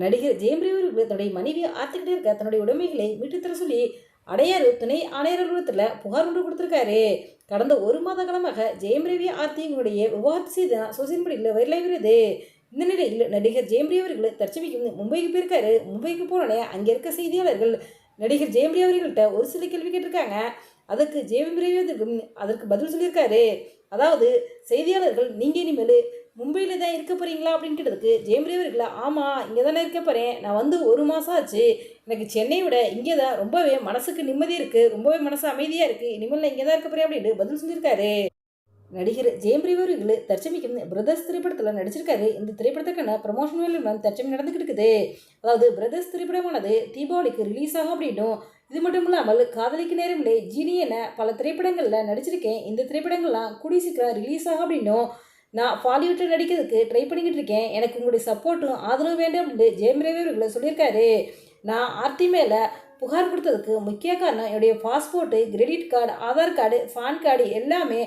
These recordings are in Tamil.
நடிகர் ஜெயம் ரவி தன்னுடைய மனைவி ஆர்த்திக்கிட்டே இருக்க தன்னுடைய உடைமைகளை மீட்டுத்தர சொல்லி அடையாறு துணை ஆணையர் அலுவலகத்தில் புகார் ஒன்று கொடுத்துருக்காரு. கடந்த ஒரு மாத காலமாக ஜெயம் ரவி ஆர்த்தி விவாகரத்து செய்து சோசியல் மீடியாவில் வைரலாகி வருது. இந்த நிலையில் நடிகர் ஜெயம் ரவி அவர்கள் தற்சமயம் மும்பைக்கு போயிருக்காரு. மும்பைக்கு போனோடனே அங்கே இருக்க செய்தியாளர்கள் நடிகர் ஜெயம்ரி அவர்கள்ட்ட ஒரு சில கேள்வி கேட்டிருக்காங்க. அதுக்கு ஜெயம்ரி அதற்கு பதில் சொல்லியிருக்காரு. அதாவது செய்தியாளர்கள் நீங்கள் இனிமேல் மும்பையில் தான் இருக்க போகிறீங்களா அப்படின்னு கேட்டதுக்கு ஜெயம் ரவி அவர்களா ஆமாம் இங்கே தானே இருக்க போகிறேன் நான் வந்து ஒரு மாதம் ஆச்சு. எனக்கு சென்னையை விட இங்கே தான் ரொம்பவே மனசுக்கு நிம்மதி இருக்குது ரொம்பவே மனசு அமைதியாக இருக்குது இனிமேல் நான் இங்கே தான் இருக்க போகிறேன் அப்படின்னு பதில் சொல்லியிருக்காரு. நடிகர் ஜெயம் ரவி அவர்கள் பிரதர்ஸ் திரைப்படத்தில் நடிச்சிருக்காரு. இந்த திரைப்படத்துக்கான ப்ரமோஷன் வேலை தற்சமயம் நடந்துக்கிட்டு இருக்குது. அதாவது பிரதர்ஸ் திரைப்படமானது தீபாவளிக்கு ரிலீஸ் ஆகும் அப்படின்னும் இது மட்டும் இல்லாமல் காதலிக்கு நேரமில்லை ஜீனி என பல திரைப்படங்களில் நடிச்சிருக்கேன். இந்த திரைப்படங்கள்லாம் கூடிய சீக்கிரம் ரிலீஸ் ஆகும் அப்படின்னும் நான் பாலிவுட்டில் நடிக்கிறதுக்கு ட்ரை பண்ணிக்கிட்டு இருக்கேன். எனக்கு உங்களுடைய சப்போர்ட்டும் ஆதரவும் வேண்டும் அப்படின்னு ஜெயம் ரவி அவர்களை சொல்லியிருக்காரு. நான் ஆர்த்தி மேலே புகார் கொடுத்ததுக்கு முக்கிய காரணம் என்னுடைய passport credit card Aadhaar card PAN card எல்லாமே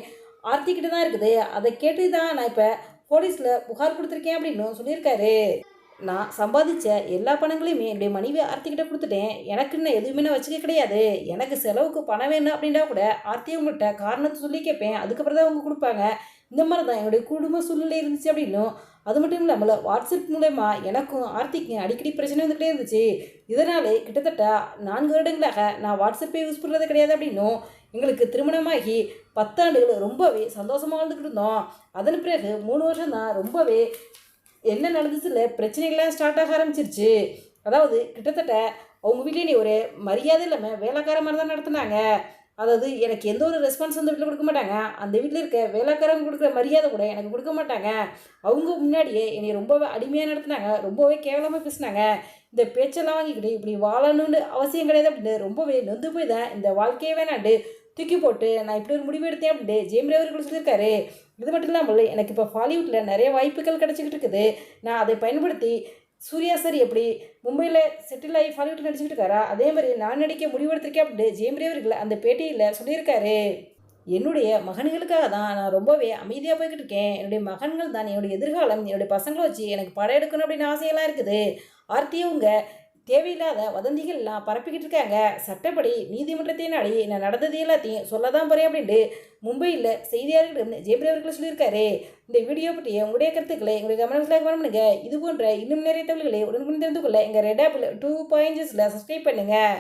ஆர்த்திக்கிட்ட தான் இருக்குது. அதை கேட்டு தான் நான் இப்போ போலீஸில் புகார் கொடுத்துருக்கேன் அப்படின்னு சொல்லியிருக்காரு. நான் சம்பாதிச்ச எல்லா பணங்களையுமே என்னுடைய மனைவி ஆர்த்திக்கிட்ட கொடுத்துட்டேன். எனக்குன்னு எதுவுமே நான் வச்சுக்க கிடையாது. எனக்கு செலவுக்கு பணம் வேணும் அப்படின்னா கூட ஆர்த்தி உங்கள்கிட்ட காரணத்தை சொல்லி கேட்பேன். அதுக்கப்புறம் தான் அவங்க கொடுப்பாங்க. இந்த மாதிரி தான் என்னுடைய குடும்ப சூழ்நிலை இருந்துச்சு அப்படின்னும். அது மட்டும் இல்லாமல் வாட்ஸ்அப் மூலயமா எனக்கும் ஆர்த்திக்கும் அடிக்கடி பிரச்சனை வந்துகிட்டே இருந்துச்சு. இதனாலே கிட்டத்தட்ட நான்கு வருடங்களாக நான் வாட்ஸ்அப்பே யூஸ் பண்ணுறது கிடையாது அப்படின்னும். எங்களுக்கு திருமணமாகி பத்தாண்டுகள் ரொம்பவே சந்தோஷமாக வாழ்ந்துக்கிட்டு இருந்தோம். அதன் பிறகு மூணு வருஷம் தான் ரொம்பவே என்ன நடந்துச்சுல பிரச்சனைகள்லாம் ஸ்டார்ட் ஆக ஆரம்பிச்சிருச்சு. அதாவது கிட்டத்தட்ட அவங்க வீட்டிலே நீ ஒரு மரியாதை இல்லாமல் வேலைக்கார மாதிரி தான் நடத்துனாங்க. அதாவது எனக்கு எந்த ஒரு ரெஸ்பான்ஸ் அந்த வீட்டில் கொடுக்க மாட்டாங்க. அந்த வீட்டில் இருக்க வேலைக்காரங்க கொடுக்குற மரியாதை கூட எனக்கு கொடுக்க மாட்டாங்க. அவங்க முன்னாடியே என்னை ரொம்பவே அடிமையாக நடத்துனாங்க. ரொம்பவே கேவலமாக பேசினாங்க. இந்த பேச்செல்லாம் வாங்கிக்கிட்டு இப்படி வாழணும்னு அவசியம் கிடையாது அப்படின்னு ரொம்பவே நொந்து போய் தான் இந்த வாழ்க்கையே வேணாண்டு தூக்கி போட்டு நான் இப்படி ஒரு முடிவு எடுத்தேன் அப்படின்ட்டு ஜெயம் ரவி அவர்கள் சொல்லியிருக்காரு. இது மட்டும் இல்லாமல் எனக்கு இப்போ பாலிவுட்டில் நிறைய வாய்ப்புகள் கிடச்சிக்கிட்டு இருக்குது. நான் அதை பயன்படுத்தி சூர்யா சார் எப்படி? மும்பையில் செட்டில் ஆகி ஃபாலிவுட்டில் நடிச்சுக்கிட்டு இருக்காரா? அதே மாதிரி நான் நடிக்க முடிவெடுத்திருக்கேன் அப்படின்னு ஜெயம் ரவி அந்த பேட்டியில் சொல்லியிருக்காரு. என்னுடைய மகன்களுக்காக தான் நான் ரொம்பவே அமைதியாக போய்கிட்டு இருக்கேன். என்னுடைய மகன்கள் தான் என்னுடைய எதிர்காலம் என்னுடைய பசங்களை வச்சு எனக்கு படம் எடுக்கணும் அப்படின்னு ஆசையெல்லாம் இருக்குது. ஆர்த்தியவங்க தேவையில்லாத வதந்திகள் எல்லாம் பரப்பிக்கிட்டு இருக்காங்க சட்டப்படி நீதிமன்றத்தை நாடி நான் நடந்தது எல்லாத்தையும் சொல்ல தான் போகிறேன் அப்படின்ட்டு மும்பையில் செய்தியாளர்களிடம் ஜெயபிரி அவர்கள் சொல்லியிருக்காரு. இந்த வீடியோ பற்றிய உங்களுடைய கருத்துக்களை எங்களுடைய கமெண்ட்ஸில் கமெண்ட் பண்ணுங்கள் இது போன்ற இன்னும் நிறைய தகவல்களை உடனுக்குடன் தெரிந்து கொள்ள எங்கள் ரெட் ஆப்பில் டூ பாயிண்ட்ஸில் சப்ஸ்கிரைப் பண்ணுங்கள்